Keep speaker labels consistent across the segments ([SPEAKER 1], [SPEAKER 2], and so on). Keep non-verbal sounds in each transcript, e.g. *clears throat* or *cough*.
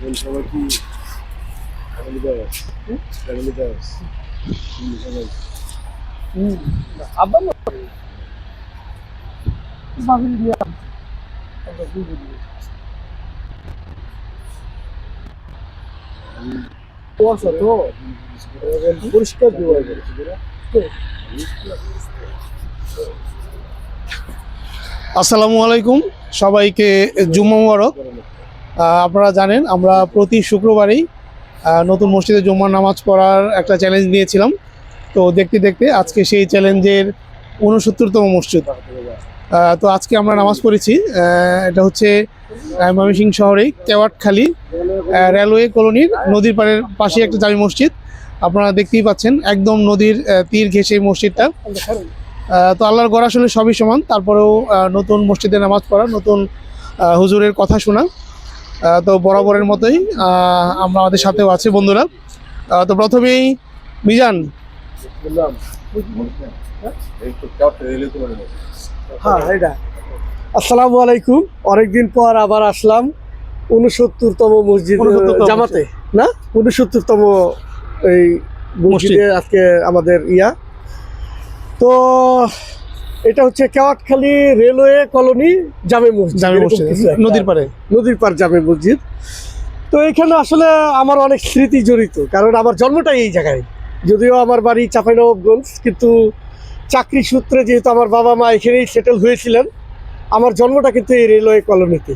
[SPEAKER 1] বল সবাই কি family Das family Das সবাই
[SPEAKER 2] আব্বা বাবিল দিয়া। কুয়াশা তো।
[SPEAKER 1] পরিষ্কার দেওয়া করেছে
[SPEAKER 3] আসসালামু আলাইকুম। সবাইকে জুম্মা মুবারক। আপনারা জানেন আমরা প্রতি শুক্রবারেই নতুন মসজিদে জুম্মার নামাজ পড়ার একটা চ্যালেঞ্জ নিয়েছিলাম। তো দেখতে দেখতে আজকে সেই চ্যালেঞ্জের উনসত্তরতম মসজিদ। তো আজকে আমরা নামাজ পড়েছি এটা হচ্ছে আহ, ময়মনসিংহ শহরেই কেওয়াটখালী রেলওয়ে কলোনির নদীর পাড়ের পাশে একটা জামি মসজিদ। আপনারা দেখতেই পাচ্ছেন একদম নদীর তীর ঘেঁষে মসজিদটা। তো আল্লাহর গড় আসলে সবই সমান তারপরেও নতুন মসজিদে নামাজ পড়া নতুন হুজুরের কথা শোনা। তো বরাবরের মতোই আমরা আমাদের সাথেও আছে বন্ধুরা। তো প্রথমেই মিজান।
[SPEAKER 2] হ্যাঁ এটা। আসসালামু আলাইকুম। অনেকদিন পর আবার আসলাম উনসত্তরতম মসজিদ জামাতে। না? উনসত্তরতম এই মসজিদে। আজকে আমাদের ইয়া। তো এটা হচ্ছে কেওয়াটখালী রেলওয়ে কলোনি জামে মসজিদ
[SPEAKER 3] জামি মসজিদ নদীর পাড়ে।
[SPEAKER 2] নদীর পার জামে মসজিদ। তো এখানে আসলে আমার অনেক স্মৃতি জড়িত কারণ আমার জন্মটাই এই জায়গায়। যদিও আমার বাড়ি চাঁপাইনবাবগঞ্জ কিন্তু চাকরি সূত্রে যেহেতু আমার বাবা মা এখানেই সেটেল হয়েছিলেন আমার জন্মটা কিন্তু এই রেলওয়ে কলোনিতে।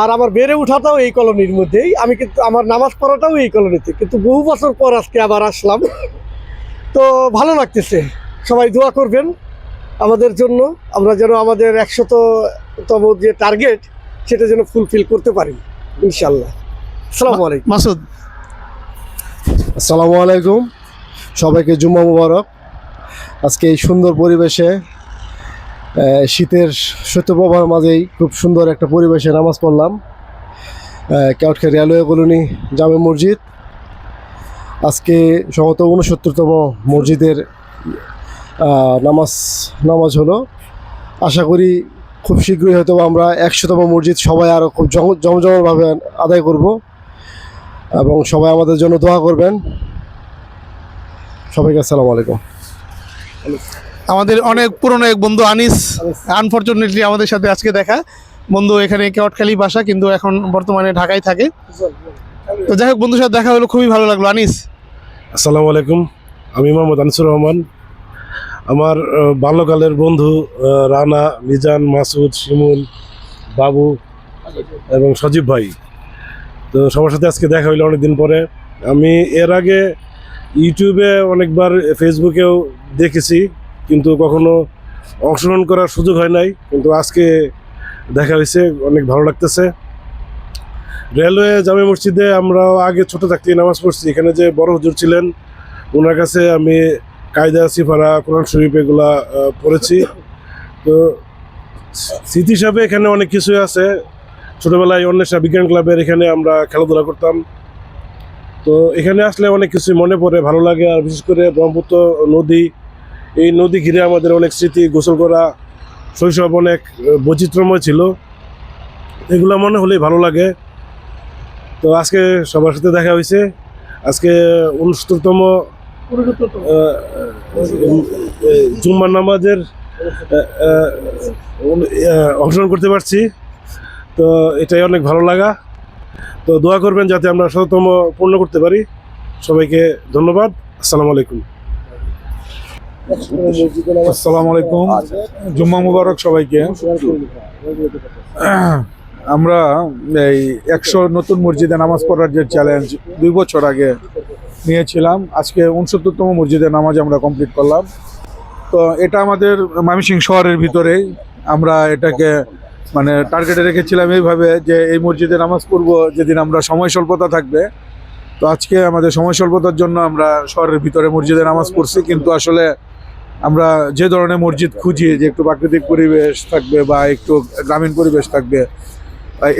[SPEAKER 2] আর আমার বেড়ে ওঠাটাও এই কলোনির মধ্যেই আমি কিন্তু আমার নামাজ পড়াটাও এই কলোনিতে। কিন্তু বহু বছর পর আজকে আবার আসলাম। তো ভালো লাগতেছে। সবাই দোয়া করবেন। আমাদের জন্য আমরা যেন আমাদের একশততম যে টার্গেট সেটা যেন ফুলফিল করতে পারি ইনশাল্লাহ আসসালামু আলাইকুম।
[SPEAKER 3] মাসুদ।
[SPEAKER 4] আসসালামু আলাইকুম। সবাইকে জুম্মা মুবারক। আজকে এই সুন্দর পরিবেশে শীতের শৈত্যপ্রবাহের মাঝেই খুব সুন্দর একটা পরিবেশে নামাজ পড়লাম। কেউটকে রেলওয়ে কলোনি জামে মসজিদ। আজকে সম্ভবত উনসত্তরতম মসজিদের নামাজ নামাজ হলো। আশা করি খুব শীঘ্রই হয়তো আমরা একশোতম মসজিদ সবাই আরও খুব জম জমজমভাবে আদায় করব। এবং সবাই আমাদের জন্য দোয়া করবেন। সবাইকে আসসালামু আলাইকুম।
[SPEAKER 3] আমাদের অনেক পুরনো এক বন্ধু আনিস আনফরচুনেটলি আমাদের সাথে আজকে দেখা। বন্ধু এখানে কেওয়াটখালী বাসা কিন্তু এখন বর্তমানে ঢাকায় থাকে। তো যাই হোক বন্ধুর সাথে দেখা হলো খুবই ভালো লাগল। আনিস।
[SPEAKER 1] আসসালামু আলাইকুম। আমি মোহাম্মদ আনিসুর রহমান। আমার বাল্যকালের বন্ধু রানা, মিজান, মাসুদ, শিমুল, বাবু এবং সজীব ভাই। তো সবার সাথে আজকে দেখা হইল অনেকদিন পরে। আমি এর আগে ইউটিউবে অনেকবার ফেসবুকেও দেখেছি, কিন্তু কখনো অংশগ্রহণ করার সুযোগ হয় নাই। কিন্তু আজকে দেখা হয়েছে অনেক ভালো লাগতেছে। রেলওয়ে জামে মসজিদে আমরা আগে ছোট থাকতে নামাজ পড়ছি। এখানে যে বড় হুজুর ছিলেন ওনার কাছে আমি কায়দা, সিফারা, কোরআন শরীফ এগুলা পড়েছি। তো স্মৃতি হিসাবে এখানে অনেক কিছুই আছে। ছোটবেলায় অন্বেষা বিজ্ঞান ক্লাবের এখানে আমরা খেলাধুলা করতাম। তো এখানে আসলে অনেক কিছু মনে পড়ে, ভালো লাগে। আর বিশেষ করে ব্রহ্মপুত্র নদী, এই নদী ঘিরে আমাদের অনেক স্মৃতি গোসল করা শৈশব অনেক বৈচিত্র্যময় ছিল। এগুলো মনে হলেই ভালো লাগে। তো আজকে সবার সাথে দেখা হয়েছে আজকে উনসত্তরতম জুম্মার নামাজের অংশগ্রহণ করতে পারছি। তো এটাই অনেক ভালো লাগা। তো দোয়া করবেন যাতে আমরা শততম পূর্ণ করতে পারি। সবাইকে ধন্যবাদ। আসসালামু আলাইকুম।
[SPEAKER 5] আসসালামু আলাইকুম। জুম্মা মুবারক সবাইকে। আমরা এই একশো নতুন মসজিদে নামাজ পড়ার যে চ্যালেঞ্জ দুই বছর আগে নিয়েছিলাম। আজকে উনসত্তরতম মসজিদে নামাজ আমরা কমপ্লিট করলাম। তো এটা আমাদের ময়মনসিংহ শহরের ভিতরেই। আমরা এটাকে মানে টার্গেটে রেখেছিলাম এইভাবে যে এই মসজিদে নামাজ পড়ব যেদিন আমরা সময় স্বল্পতা থাকবে। তো আজকে আমাদের সময় স্বল্পতার জন্য আমরা শহরের ভিতরে মসজিদে নামাজ পড়ছি। কিন্তু আসলে আমরা যে ধরনের মসজিদ খুঁজি, যে একটু প্রাকৃতিক পরিবেশ থাকবে বা একটু গ্রামীণ পরিবেশ থাকবে,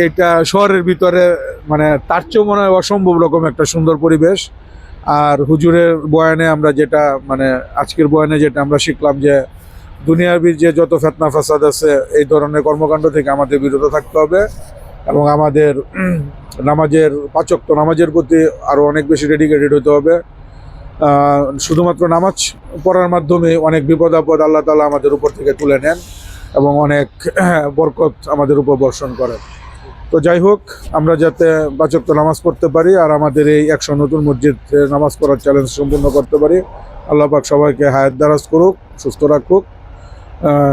[SPEAKER 5] এটা শহরের ভিতরে মানে তার চেয়েও মনে হয় অসম্ভব রকম একটা সুন্দর পরিবেশ। আর হুজুরের বয়ানে আমরা যেটা মানে আজকের বয়ানে যেটা আমরা শিখলাম যে দুনিয়াবির যে যত ফেতনা ফাসাদ আছে, এই ধরনের কর্মকাণ্ড থেকে আমাদের বিরত থাকতে হবে এবং আমাদের *clears throat* নামাজের পাচক তো নামাজের প্রতি আরও অনেক বেশি ডেডিকেটেড হতে হবে। শুধুমাত্র নামাজ পড়ার মাধ্যমে অনেক বিপদ আপদ আল্লাহ তালা আমাদের উপর থেকে তুলে নেন এবং অনেক *clears throat* বরকত আমাদের উপর বর্ষণ করেন। তো যাই হোক, আমরা যাতে বাচক তো নামাজ পড়তে পারি আর আমাদের এই একশো নতুন মসজিদ নামাজ পড়ার চ্যালেঞ্জ সম্পূর্ণ করতে পারি। আল্লাহ পাক সবাইকে হায়াত দারাজ করুক, সুস্থ রাখুক।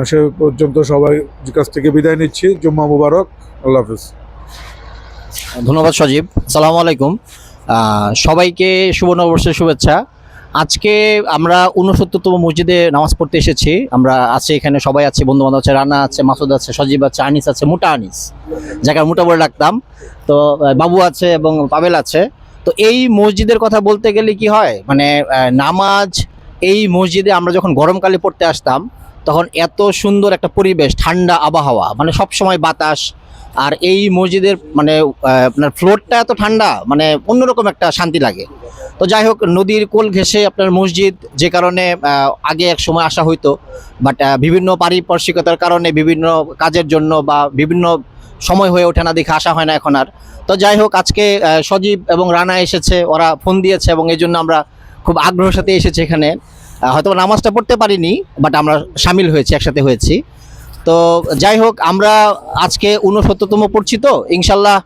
[SPEAKER 5] সে পর্যন্ত সবাই কাছ থেকে বিদায় নিচ্ছি। জুম্মা মুবারক। আল্লাহ হাফিজ।
[SPEAKER 6] ধন্যবাদ সজীব। সালামু আলাইকুম। সবাইকে শুভ নববর্ষের শুভেচ্ছা। আজকে আমরা উনসত্তরতম মসজিদে নামাজ পড়তে এসেছি। আমরা আছি এখানে, সবাই আছে বন্ধু বান্ধব আছে, রানা আছে, মাসুদ আছে, সজীব আছে, আনিস আছে, মোটা আনিস, যাকে মোটা বলে রাখতাম তো বাবু আছে এবং পাবেল আছে। তো এই মসজিদের কথা বলতে গেলে কি হয়? মানে নামাজ এই মসজিদে আমরা যখন গরমকালে পড়তে আসতাম, তখন এত সুন্দর একটা পরিবেশ, ঠান্ডা আবহাওয়া মানে সব সময় বাতাস আর এই মসজিদের মানে আপনার ফ্লোরটা এত ঠান্ডা মানে অন্যরকম একটা শান্তি লাগে। তো যাই হোক, নদীর কোল ঘেঁষে আপনার মসজিদ, যে কারণে আগে এক সময় আসা হইতো বাট বিভিন্ন পারিপার্শ্বিকতার কারণে, বিভিন্ন কাজের জন্য বা বিভিন্ন সময় হয়ে ওঠে না, দেখে আসা হয় না এখন আর। তো যাই হোক, আজকে সজীব এবং রানা এসেছে, ওরা ফোন দিয়েছে এবং এই জন্য আমরা খুব আগ্রহের সাথে এসেছি এখানে। হয়তো নামাজটা পড়তে পারিনি বাট আমরা সামিল হয়েছি, একসাথে হয়েছি। তো যাই হোক, আমরা আজকে ঊনসত্তরতম পড়ছি তো। ইনশাল্লাহ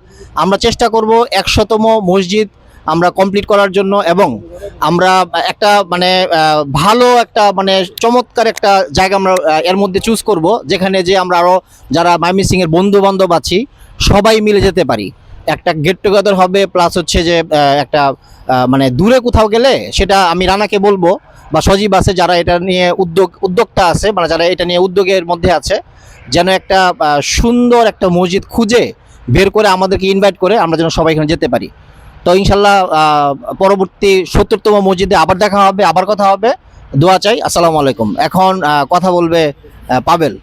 [SPEAKER 6] আমরা চেষ্টা করব একশোতম মসজিদ আমরা কমপ্লিট করার জন্য এবং আমরা একটা মানে ভালো একটা মানে চমৎকার একটা জায়গা আমরা এর মধ্যে চুজ করব, যেখানে যে আমরা আরও যারা মাইমি সিংয়ের বন্ধু বান্ধব আছি, সবাই মিলে যেতে পারি। একটা গেট টুগেদার হবে প্লাস হচ্ছে যে একটা মানে দূরে কোথাও গেলে সেটা আমি রানাকে বলব। বা সজীব আছে যারা এটা নিয়ে উদ্যোগ, উদ্যোক্তা আছে মানে যারা এটা নিয়ে উদ্যোগের মধ্যে আছে, যেন একটা সুন্দর একটা মসজিদ খুঁজে বের করে আমাদেরকে ইনভাইট করে আমরা যেন সবাই এখানে যেতে পারি। তো ইনশাল্লাহ পরবর্তী সত্তরতম মসজিদে আবার দেখা হবে, আবার কথা হবে। দোয়া চাই। আসসালামু আলাইকুম। এখন কথা বলবে পাবেল।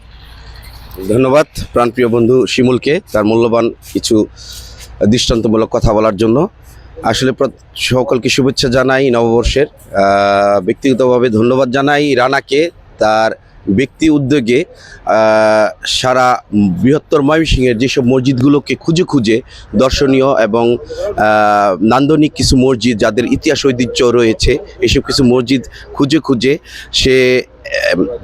[SPEAKER 7] ধন্যবাদ প্রাণপ্রিয় বন্ধু শিমুলকে তার মূল্যবান কিছু দৃষ্টান্তমূলক কথা বলার জন্য। আসলে সকলকে শুভেচ্ছা জানাই নববর্ষের। ব্যক্তিগতভাবে ধন্যবাদ জানাই রানাকে তার ব্যক্তি উদ্যোগে। সারা বৃহত্তর ময়মনসিংহের যেসব মসজিদগুলোকে খুঁজে খুঁজে দর্শনীয় এবং নান্দনিক কিছু মসজিদ যাদের ইতিহাস ঐতিহ্য রয়েছে, এসব কিছু মসজিদ খুঁজে খুঁজে সে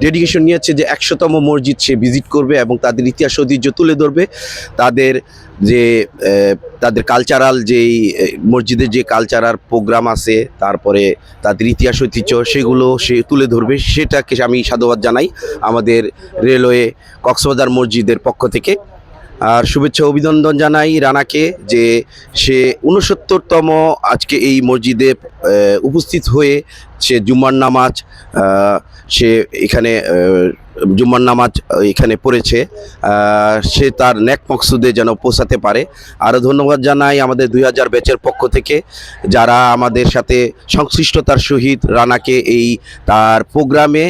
[SPEAKER 7] ডেডিকেশন নিয়েছে যে একশোতম মসজিদ সে ভিজিট করবে এবং তাদের ইতিহাস ঐতিহ্য তুলে ধরবে। তাদের যে তাদের কালচারাল যেই মসজিদের যে কালচারাল প্রোগ্রাম আছে, তারপরে তাদের ইতিহাস ঐতিহ্য, সেগুলো সে তুলে ধরবে। সেটাকে আমি সাধুবাদ জানাই আমাদের রেলওয়ে কক্সবাজার মসজিদের পক্ষ থেকে। আর শুভেচ্ছা অভিনন্দন জানাই রানাকে যে সে উনসত্তরতম আজকে এই মসজিদে উপস্থিত হয়ে সে জুম্মার নামাজ সে এখানে জুম্মার নামাজ এখানে পড়েছে। সে তার ন্যাক মকসুদে যেন পৌঁছাতে পারে। আরও ধন্যবাদ জানাই আমাদের দুই হাজার ব্যাচের পক্ষ থেকে, যারা আমাদের সাথে সংশ্লিষ্টতার সহিত রানাকে এই তার প্রোগ্রামে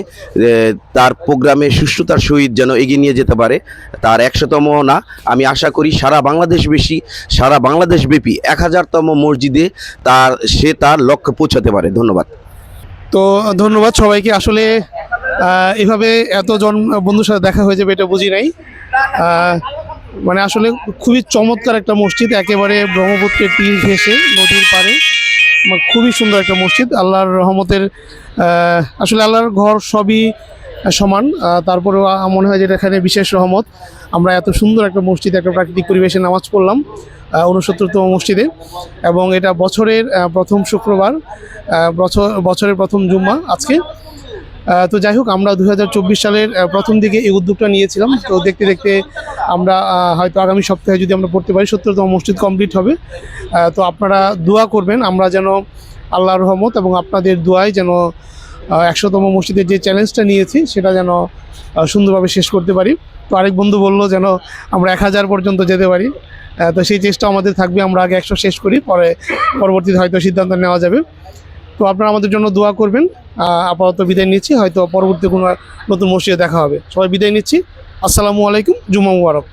[SPEAKER 7] তার প্রোগ্রামে সুষ্ঠুতার সহিত যেন এগিয়ে নিয়ে যেতে পারে, তার একশোতম না। আমি আশা করি সারা বাংলাদেশ বেশি, সারা বাংলাদেশ ব্যাপী এক হাজারতম মসজিদে তার, সে তার লক্ষ্যে পৌঁছাতে পারে। ধন্যবাদ।
[SPEAKER 3] তো ধন্যবাদ সবাইকে। আসলে এভাবে এতজন বন্ধুর সাথে দেখা হয়ে যাবে এটা বুঝি নাই। মানে আসলে খুবই চমৎকার একটা মসজিদ, একেবারে ব্রহ্মপুত্রের তীর ঘেঁষে নদীর পাড়ে। মানে খুবই সুন্দর একটা মসজিদ, আল্লাহর রহমতের আসলে আল্লাহর ঘর সবই সমান। তারপরেও মনে হয় যে এখানে বিশেষ রহমত। আমরা এত সুন্দর একটা মসজিদ, একটা প্রাকৃতিক পরিবেশে নামাজ পড়লাম উনসত্তরতম মসজিদে। এবং এটা বছরের প্রথম শুক্রবার বছর বছরের প্রথম জুম্মা আজকে। তো যাই হোক, আমরা দু হাজার চব্বিশ সালের প্রথম দিকে এই উদ্যোগটা নিয়েছিলাম। তো দেখতে দেখতে আমরা হয়তো আগামী সপ্তাহে যদি আমরা পড়তে পারি, সত্তরতম মসজিদ কমপ্লিট হবে। তো আপনারা দোয়া করবেন, আমরা যেন আল্লাহর রহমত এবং আপনাদের দোয়ায় যেন একশোতম মসজিদের যে চ্যালেঞ্জটা নিয়েছি, সেটা যেন সুন্দরভাবে শেষ করতে পারি। তো আরেক বন্ধু বলল যেন আমরা এক হাজার পর্যন্ত যেতে পারি। তো সেই চেষ্টা আমাদের থাকবে, আমরা আগে একশো শেষ করি, পরে পরবর্তীতে হয়তো সিদ্ধান্ত নেওয়া যাবে। তো আপনারা আমাদের জন্য দোয়া করবেন। আপাতত বিদায় নিচ্ছি। হয়তো পরবর্তী কোনো নতুন মসজিদে দেখা হবে। সবাই বিদায় নিচ্ছি। আসসালামু আলাইকুম জুমা মুবারক।